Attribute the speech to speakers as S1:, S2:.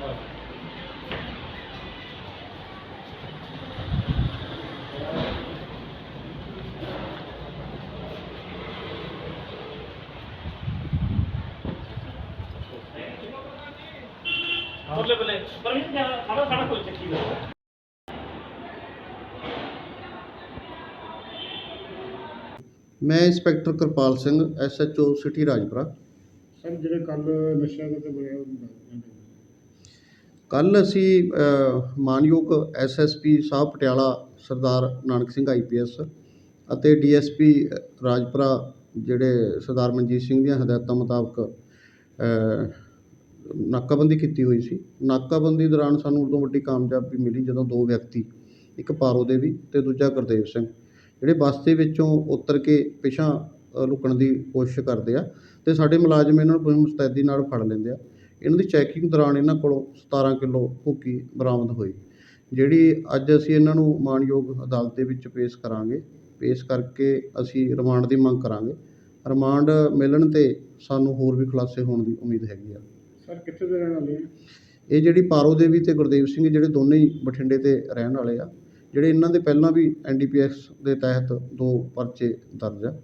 S1: ਬੱਲੇ। ਬੱਲੇ ਪਰਮਿਟ ਜਾਣਾ ਸਾਡਾ ਸਾਡਾ ਕੋਲ ਚੱਕੀ ਦਾ
S2: ਮੈਂ inspector Kirpal Singh SHO city Rajpura.
S3: Sir ਜਿਹੜੇ ਕੱਲ ਨਸ਼ਾ ਕਰਦੇ ਬਣਿਆ ਉਹ ਦੱਸ ਦਿਓ।
S2: ਕੱਲ੍ਹ ਅਸੀਂ ਮਾਨਯੋਗ ਅ, ਮਾਨਯੋਗ P Sahib Patiala Sardar Nanak Singh I P IPS ਅਤੇ ਡੀ ਐੱਸ ਪੀ ਰਾਜਪੁਰਾ ਜਿਹੜੇ ਸਰਦਾਰ ਮਨਜੀਤ ਸਿੰਘ ਦੀਆਂ ਹਦਾਇਤਾਂ ਮੁਤਾਬਕ ਨਾਕਾਬੰਦੀ ਕੀਤੀ ਹੋਈ ਸੀ। ਨਾਕਾਬੰਦੀ ਦੌਰਾਨ ਸਾਨੂੰ ਉਦੋਂ ਵੱਡੀ ਕਾਮਯਾਬੀ ਮਿਲੀ ਜਦੋਂ ਦੋ ਵਿਅਕਤੀ ਇੱਕ ਪਾਰੋ ਦੇਵੀ ਅਤੇ ਦੂਜਾ ਗੁਰਦੇਵ ਸਿੰਘ ਜਿਹੜੇ ਬੱਸ ਦੇ ਵਿੱਚੋਂ ਉਤਰ ਕੇ ਪਿਛਾਂ ਲੁਕਣ ਦੀ ਕੋਸ਼ਿਸ਼ ਕਰਦੇ ਆ ਅਤੇ ਸਾਡੇ ਮੁਲਾਜ਼ਮ ਇਹਨਾਂ ਨੂੰ ਪੂਰੀ ਮੁਸਤੈਦੀ ਨਾਲ ਫੜ ਲੈਂਦੇ ਆ। ਇਹਨਾਂ ਦੀ ਚੈਕਿੰਗ ਦੌਰਾਨ ਇਹਨਾਂ ਕੋਲੋਂ 17 ਕਿਲੋ ਭੁੱਕੀ ਬਰਾਮਦ ਹੋਈ। ਜਿਹੜੀ ਅੱਜ ਅਸੀਂ ਇਹਨਾਂ ਨੂੰ ਮਾਣਯੋਗ ਅਦਾਲਤ ਦੇ ਵਿੱਚ ਪੇਸ਼ ਕਰਾਂਗੇ ਪੇਸ਼ ਕਰਕੇ ਅਸੀਂ ਰਿਮਾਂਡ ਦੀ ਮੰਗ ਕਰਾਂਗੇ। ਰਿਮਾਂਡ ਮਿਲਣ ਤੇ ਸਾਨੂੰ ਹੋਰ ਵੀ ਖੁਲਾਸੇ ਹੋਣ ਦੀ ਉਮੀਦ ਹੈਗੀ ਆ।
S3: ਸਰ ਕਿੱਥੇ ਦੇ ਰਹਿਣ ਵਾਲੇ ਆ?
S2: ਇਹ ਜਿਹੜੀ ਪਾਰੋ ਦੇਵੀ ਤੇ ਗੁਰਦੇਵ ਸਿੰਘ ਜਿਹੜੇ ਦੋਨੇ ਹੀ ਬਠਿੰਡੇ ਤੇ ਰਹਿਣ ਵਾਲੇ ਆ ਜਿਹੜੇ ਇਹਨਾਂ ਦੇ ਪਹਿਲਾਂ ਵੀ ਐਨਡੀਪੀਐਸ ਦੇ ਤਹਿਤ ਦੋ ਪਰਚੇ ਦਰਜ ਆ।